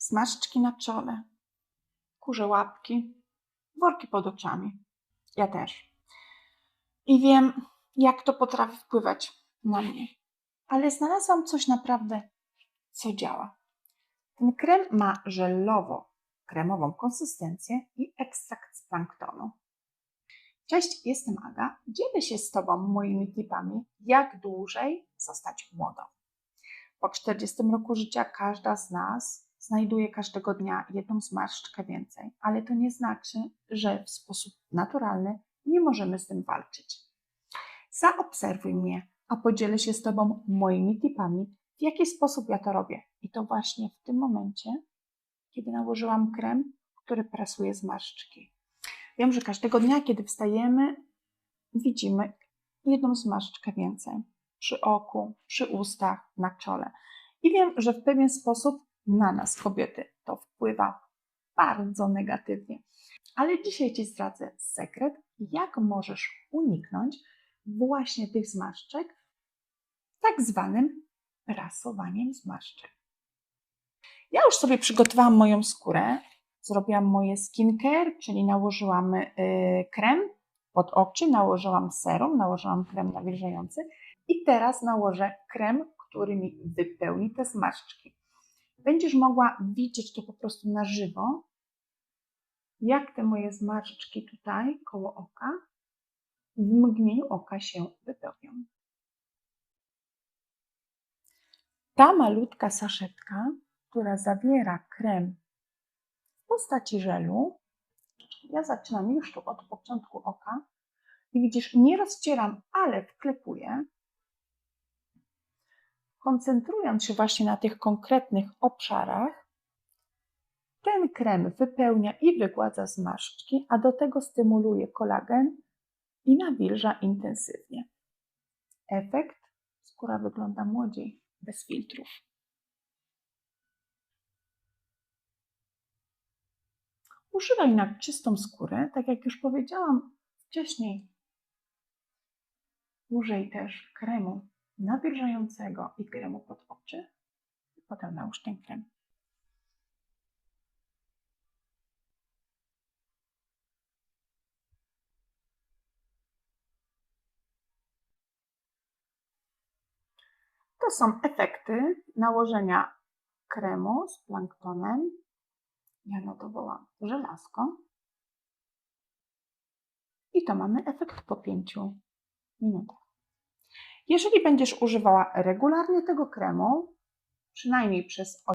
zmarszczki na czole, kurze łapki, worki pod oczami. Ja też. I wiem, jak to potrafi wpływać na mnie. Ale znalazłam coś naprawdę, co działa. Ten krem ma żelowo-kremową konsystencję i ekstrakt z planktonu. Cześć, jestem Aga. Dzielę się z Tobą moimi tipami, jak dłużej zostać młodą. Po 40 roku życia każda z nas znajduje każdego dnia jedną zmarszczkę więcej, ale to nie znaczy, że w sposób naturalny nie możemy z tym walczyć. Zaobserwuj mnie, a podzielę się z Tobą moimi tipami, w jaki sposób ja to robię. I to właśnie w tym momencie, kiedy nałożyłam krem, który prasuje zmarszczki. Wiem, że każdego dnia, kiedy wstajemy, widzimy jedną zmarszczkę więcej przy oku, przy ustach, na czole. I wiem, że w pewien sposób na nas, kobiety, to wpływa bardzo negatywnie. Ale dzisiaj Ci zdradzę sekret, jak możesz uniknąć właśnie tych zmarszczek tak zwanym prasowaniem zmarszczek. Ja już sobie przygotowałam moją skórę, zrobiłam moje skincare, czyli nałożyłam y, krem pod oczy, nałożyłam serum, nałożyłam krem nawilżający i teraz nałożę krem, który mi wypełni te zmarszczki. Będziesz mogła widzieć to po prostu na żywo, jak te moje zmarszczki tutaj koło oka w mgnieniu oka się wypełnią. Ta malutka saszetka, która zawiera krem w postaci żelu, ja zaczynam już tu od początku oka i widzisz, nie rozcieram, ale koncentrując się właśnie na tych konkretnych obszarach, ten krem wypełnia i wygładza zmarszczki, a do tego stymuluje kolagen i nawilża intensywnie. Efekt? Skóra wygląda młodziej, bez filtrów. Używaj na czystą skórę, tak jak już powiedziałam wcześniej. Użyj też kremu nawilżającego i kremu pod oczy. Potem nałóż ten krem. To są efekty nałożenia kremu z planktonem. Ja notowałam żelazko. I to mamy efekt po 5 minutach. Jeżeli będziesz używała regularnie tego kremu, przynajmniej przez